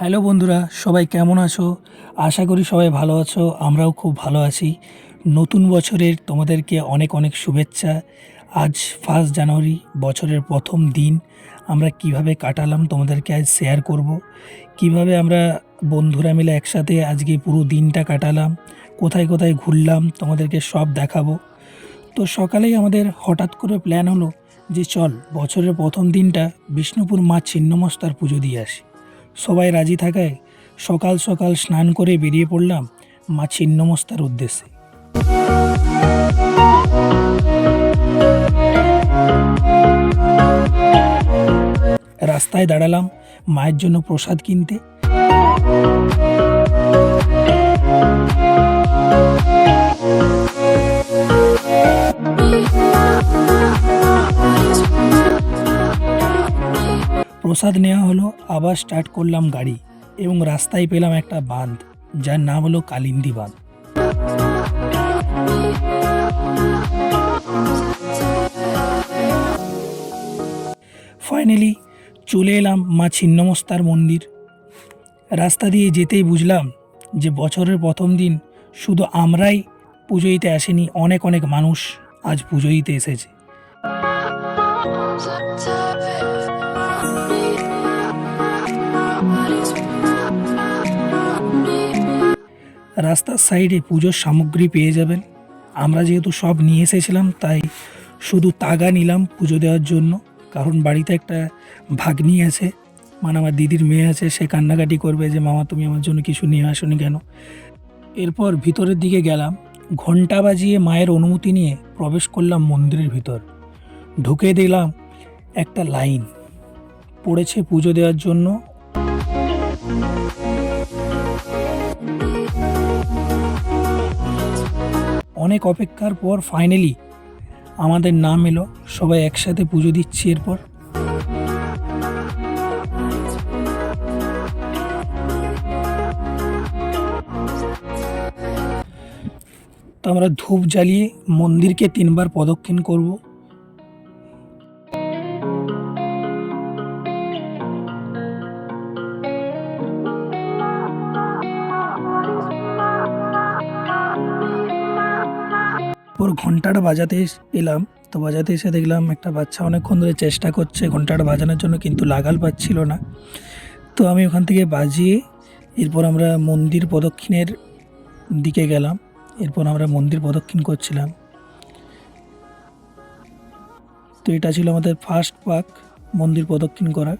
Hello বন্ধুরা, সবাই কেমন আছো? আশা করি সবাই ভালো আছো, আমরাও খুব ভালো আছি। নতুন বছরের তোমাদেরকে অনেক অনেক শুভেচ্ছা। আজ ফার্স্ট জানুয়ারি বছরের প্রথম দিন। আমরা কীভাবে কাটালাম তোমাদেরকে আজ শেয়ার করব। কীভাবে আমরা বন্ধুরা মিলে একসাথে আজকে পুরো দিনটা কাটালাম, কোথায় কোথায় ঘুরলাম, তোমাদেরকে সব দেখাবো। তো সকালেই আমাদের হঠাৎ করে প্ল্যান হলো যে চল, বছরের প্রথম দিনটা বিষ্ণুপুর মা ছিন্নমস্তার পুজো দিয়ে আসি। সবাই রাজি থাকায় সকাল সকাল স্নান করে বেরিয়ে পড়লাম মা ছিন্নমস্তার উদ্দেশ্যে। রাস্তায় দাঁড়ালাম, মায়ের জন্য প্রসাদ কিনতে। প্রসাদ নেওয়া হলো, আবার স্টার্ট করলাম গাড়ি এবং রাস্তায় পেলাম একটা বাঁধ, যার নাম হলো কালিন্দি বাঁধ। ফাইনালি চলে এলাম মা ছিন্নমস্তার মন্দির। রাস্তা দিয়ে যেতেই বুঝলাম যে বছরের প্রথম দিন শুধু আমরাই পুজো দিতে আসেনি অনেক অনেক মানুষ আজ পুজো দিতে এসেছে রাস্তার সাইডে পুজোর সামগ্রী পেয়ে যাবেন। আমরা যেহেতু সব নিয়ে এসেছিলাম, তাই শুধু তাগা নিলাম পুজো দেওয়ার জন্য। কারণ বাড়িতে একটা ভাগ্নি আছে মানে আমার দিদির মেয়ে আছে, সে কান্নাকাটি করবে যে, মামা, তুমি আমার জন্য কিছু নিয়ে আসোনি কেন? এরপর ভিতরের দিকে গেলাম ঘণ্টা বাজিয়ে মায়ের অনুমতি নিয়ে প্রবেশ করলাম মন্দিরের ভিতর। ঢুকে দিলাম একটা লাইন, পড়েছে পুজো দেওয়ার জন্য অনেক অপেক্ষার পর ফাইনালি আমাদের নাম এলো, সবাই একসাথে পুজো দিচ্ছি এরপর। তো আমরা ধূপ জ্বালিয়ে মন্দিরকে তিনবার প্রদক্ষিণ করব। পর ঘন্টাটা বাজাতে এলাম। তো বাজাতে এসে দেখলাম একটা বাচ্চা অনেকক্ষণ ধরে চেষ্টা করছে ঘন্টাটা বাজানোর জন্য, কিন্তু লাগাল পাচ্ছিল না। তো আমি ওখান থেকে বাজিয়ে এরপর আমরা মন্দির প্রদক্ষিণের দিকে গেলাম। এরপর আমরা মন্দির প্রদক্ষিণ করছিলাম। তো এটা ছিল আমাদের ফার্স্ট পাক মন্দির প্রদক্ষিণ করা।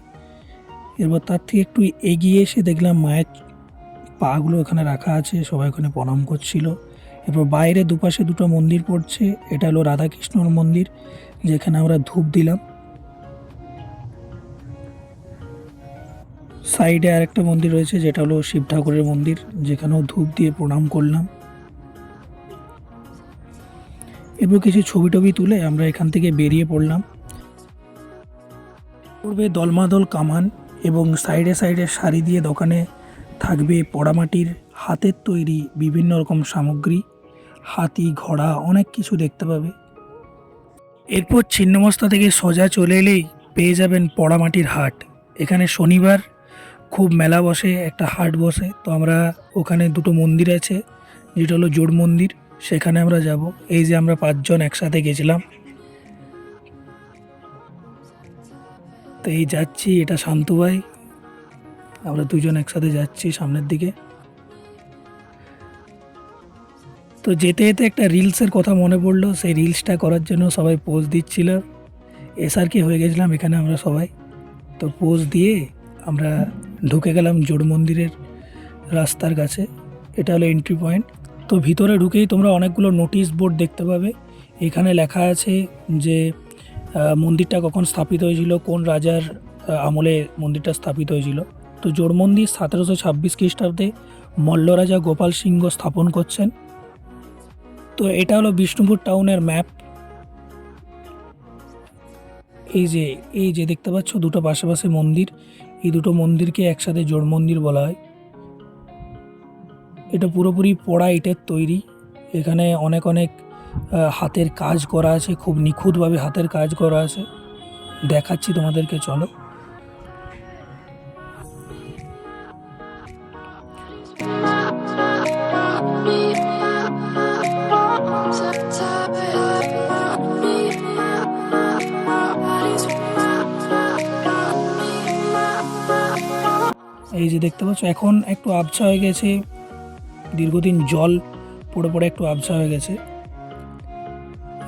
এরপর তার থেকে একটু এগিয়ে এসে দেখলাম মায়ের পাগুলো ওখানে রাখা আছে, সবাই ওখানে প্রণাম করছিল। এরপর বাইরে দুপাশে দুটো মন্দির পড়ছে। এটা হলো রাধাকৃষ্ণর মন্দির, যেখানে আমরা ধূপ দিলাম। সাইডে আর একটা মন্দির রয়েছে, যেটা হলো শিব ঠাকুরের মন্দির, যেখানেও ধূপ দিয়ে প্রণাম করলাম। এরপর কিছু ছবি টবি তুলে আমরা এখান থেকে বেরিয়ে পড়লাম। পূর্বে দলমাদল কামান এবং সাইডে সাইডে শাড়ি দিয়ে দোকানে থাকবে পোড়ামাটির হাতের তৈরি বিভিন্ন রকম সামগ্রী। হাতি, ঘোড়া, অনেক কিছু দেখতে পাবে। এরপর ছিন্নমস্তা থেকে সোজা চলে এলেই পেয়ে যাবেন পোড়ামাটির হাট। এখানে শনিবার খুব মেলা বসে, একটা হাট বসে। তো আমরা ওখানে দুটো মন্দির আছে, যেটা হলো জোড় মন্দির। সেখানে আমরা যাব। এই যে আমরা পাঁচজন একসাথে গেছিলাম। তো এই যাচ্ছি, এটা শান্তুবাই আমরা দুজন একসাথে যাচ্ছি সামনের দিকে। তো যেতে যেতে একটা রিলসের কথা মনে পড়ল। সেই রিলসটা করার জন্য সবাই পোজ দিচ্ছিল। এসআরকে হয়ে গেছিলাম এখানে আমরা সবাই। তো পোজ দিয়ে আমরা ঢুকে গেলাম জোড় মন্দিরের রাস্তার কাছে। এটা হলো এন্ট্রি পয়েন্ট তো ভিতরে ঢুকেই তোমরা অনেকগুলো নোটিশ বোর্ড দেখতে পাবে। এখানে লেখা আছে যে মন্দিরটা কখন স্থাপিত হয়েছিল, কোন রাজার আমলে মন্দিরটা স্থাপিত হয়েছিল। তো জোড় মন্দির সতেরোশো ছাব্বিশ খ্রিস্টাব্দে মল্ল রাজা গোপাল সিংহ স্থাপন করছেন। তো এটা হলো বিষ্ণুপুর টাউনের ম্যাপ। এই যে এই যে দেখতে পাচ্ছ দুটো পাশাপাশি মন্দির। এই দুটো মন্দিরকে একসাথে জোড় মন্দির বলা হয়। এটা পুরোপুরি পোড়া ইটের তৈরি। এখানে অনেক অনেক হাতের কাজ করা আছে, খুব নিখুঁতভাবে হাতের কাজ করা আছে। দেখাচ্ছি তোমাদেরকে, চলো। এই যে দেখতে পাচ্ছ, এখন একটু আবছা হয়ে গেছে। দীর্ঘদিন জল পড়ে পড়ে একটু আবছা হয়ে গেছে।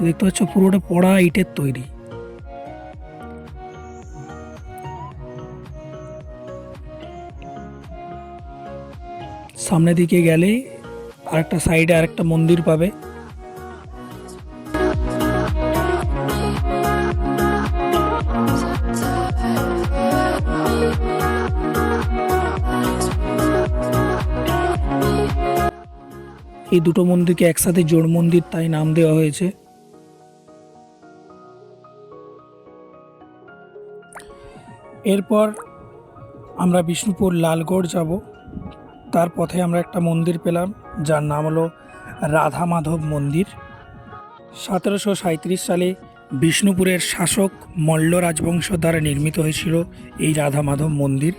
দেখতে পাচ্ছ, পুরোটা পড়া ইটের তৈরি। সামনের দিকে গেলে আরেকটা সাইডে আরেকটা মন্দির পাবে। এই দুটো মন্দিরকে একসাথে জোড় মন্দির তাই নাম দেওয়া হয়েছে। এরপর আমরা বিষ্ণুপুর লালগড় যাব। তার পথে আমরা একটা মন্দির পেলাম, যার নাম হলো রাধা মাধব মন্দির। সতেরোশো সালে বিষ্ণুপুরের শাসক মল্ল রাজবংশ দ্বারা নির্মিত হয়েছিল এই রাধা মাধব মন্দির।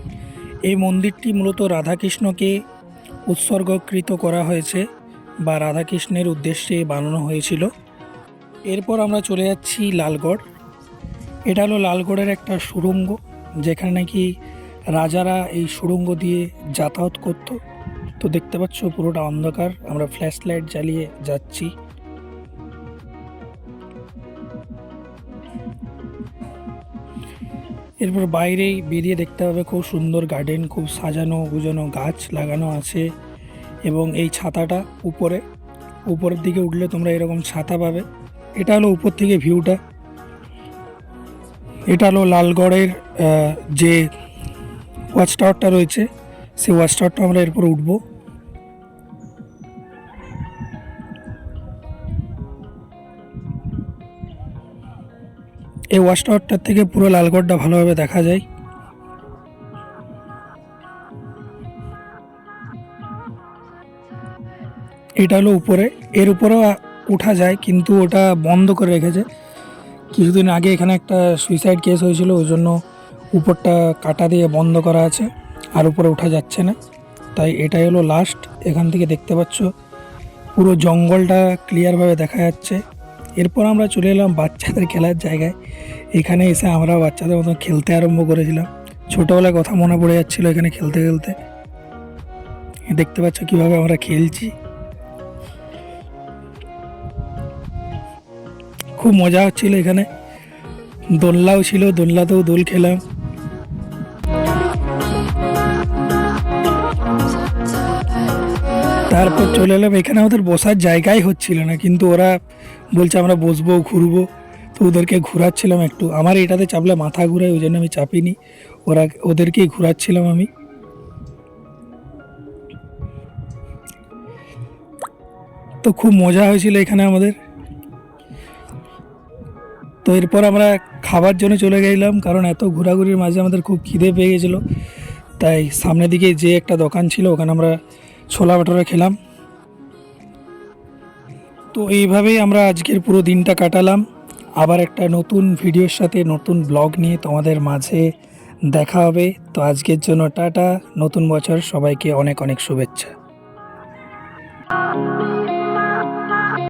এই মন্দিরটি মূলত রাধাকৃষ্ণকে উৎসর্গকৃত করা হয়েছে। বা রাধাকৃষ্ণের উদ্দেশ্যে বানানো হয়েছিল। এরপর আমরা চলে যাচ্ছি লালগড়। এটা হলো লালগড়ের একটা সুড়ঙ্গ, যেখানে নাকি রাজারা এই সুড়ঙ্গ দিয়ে যাতায়াত করত। তো দেখতে পাচ্ছ পুরোটা অন্ধকার, আমরা ফ্ল্যাশ লাইট জ্বালিয়ে যাচ্ছি। এরপর বাইরেই বেরিয়ে দেখতে হবে, খুব সুন্দর গার্ডেন, খুব সাজানো গুজানো গাছ লাগানো আছে। এবং এই ছাতাটা উপরে, উপরের দিকে উঠলে তোমরা এরকম ছাতা পাবে। এটা হলো উপর থেকে ভিউটা এটা হলো লালগড়ের যে ওয়াচ টাওয়ারটা রয়েছে, সেই ওয়াচ টাওয়ারটা আমরা এরপর উঠবো। এই ওয়াচ টাওয়ারটার থেকে পুরো লালগড়টা ভালোভাবে দেখা যায়। এটা হলো উপরে। এর উপরেও ওঠা যায়, কিন্তু ওটা বন্ধ করে রেখেছে। কিছুদিন আগে এখানে একটা সুইসাইড কেস হয়েছিল, ওই জন্য উপরটা কাটা দিয়ে বন্ধ করা আছে, আর উপরে ওঠা যাচ্ছে না। তাই এটাই হলো লাস্ট এখান থেকে দেখতে পাচ্ছ, পুরো জঙ্গলটা ক্লিয়ারভাবে দেখা যাচ্ছে। এরপর আমরা চলে এলাম বাচ্চাদের খেলার জায়গায়। এখানে এসে আমরা বাচ্চাদের মতো খেলতে আরম্ভ করেছিলাম। ছোটোবেলায় কথা মনে পড়ে যাচ্ছিল এখানে খেলতে খেলতে। দেখতে পাচ্ছ কীভাবে আমরা খেলছি। খুব মজা হচ্ছিল এখানে। দোলনাও ছিল, দোলনাতেও দোল খেলাম। তারপর চলে এলাম, এখানে আমাদের বসার জায়গাই হচ্ছিল না, কিন্তু ওরা বলছে আমরা বসবো, ঘুরবো। তো ওদেরকে ঘোরাচ্ছিলাম একটু। আমার এটাতে চাপলে মাথা ঘুরায়, ওই জন্য আমি চাপিনি। ওরা, ওদেরকেই ঘোরাচ্ছিলাম আমি। তো খুব মজা হয়েছিল এখানে আমাদের। তো এরপর আমরা খাবার জন্য চলে গেলাম, কারণ এত ঘোরাঘুরির মাঝে আমাদের খুব খিদে পেয়ে গেছিল। তাই সামনের দিকে যে একটা দোকান ছিল, ওখানে আমরা ছোলা ভাটোরা খেলাম। তো এইভাবেই আমরা আজকের পুরো দিনটা কাটালাম। আবার একটা নতুন ভিডিওর সাথে, নতুন ব্লগ নিয়ে তোমাদের মাঝে দেখা হবে। তো আজকের জন্য টাটা, নতুন বছর, সবাইকে অনেক অনেক শুভেচ্ছা।